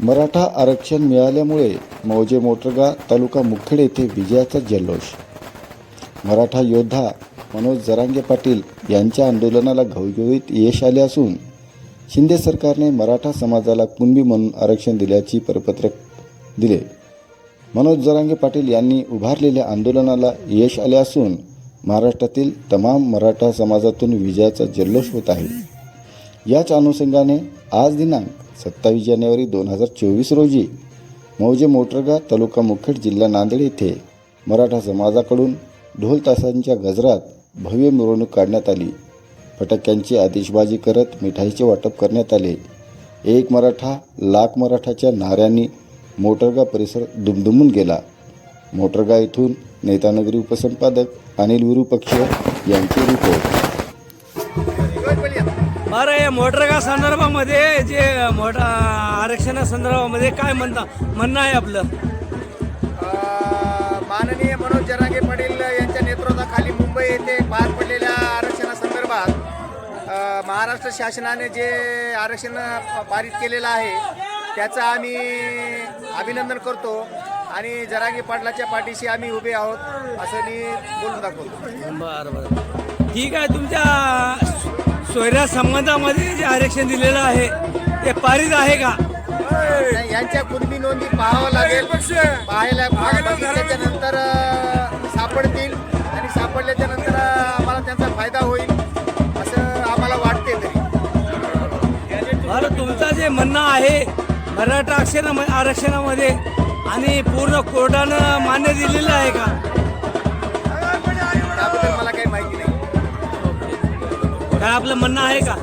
मराठा आरक्षण मिळाल्यामुळे मौजे मोटरगा तालुका मुखेड येथे विजयाचा जल्लोष. मराठा योद्धा मनोज जरांगे पाटील यांच्या आंदोलनाला घवघवीत यश आले असून शिंदे सरकारने मराठा समाजाला कुणबी म्हणून आरक्षण दिल्याची परिपत्रक दिले. मनोज जरांगे पाटील यांनी उभारलेल्या आंदोलनाला यश आले असून महाराष्ट्रातील तमाम मराठा समाजातून विजयाचा जल्लोष होत आहे. याच अनुषंगाने आज दिनांक सत्तावीस जानेवारी दोन हजार चोवीस रोजी मौजे मोटरगा तालुका मुखेड जिल्हा नांदेड येथे मराठा समाजाकडून ढोल तासांच्या गजरात भव्य मिरवणूक काढण्यात आली. फटाक्यांची आतिषबाजी करत मिठाईचे वाटप करण्यात आले. एक मराठा लाख मराठाच्या नाऱ्यांनी मोटरगा परिसर दुमदुमून गेला. मोटरगा येथून नेतानगरी उपसंपादक अनिल विरूपक्ष यांचे रिपोर्ट. बरं या मोटरगा संदर्भामध्ये जे मोठा आरक्षणा संदर्भामध्ये काय म्हणता म्हणणं आहे आपलं? माननीय मनोज जरांगे पाटील यांच्या नेतृत्वाखाली मुंबई येथे पार पडलेल्या आरक्षणासंदर्भात महाराष्ट्र शासनाने जे आरक्षण पारित केलेलं आहे त्याचं आम्ही अभिनंदन करतो. आणि जरांगे पाटलाच्या पाठीशी आम्ही उभे आहोत असं मी बोलून दाखवतो. बरं बरं. ठीक आहे तुमच्या सोयऱ्या संबंधामध्ये जे आरक्षण दिलेलं आहे ते पारित आहे का? नाही, यांच्या कुणबी नोंदी पाहावं लागेल. पाहायला बघितल्याच्या नंतर अ, सापडतील आणि सापडल्याच्या नंतर अ, आम्हाला त्यांचा फायदा होईल असं आम्हाला वाटते तरी. बरं तुमचं जे म्हणणं आहे मराठा आरक्षणा आरक्षणामध्ये आणि पूर्ण कोर्टानं मान्य दिलेलं आहे का? त्याबद्दल मला काही माहिती नाही. काय आपलं म्हणणं आहे का?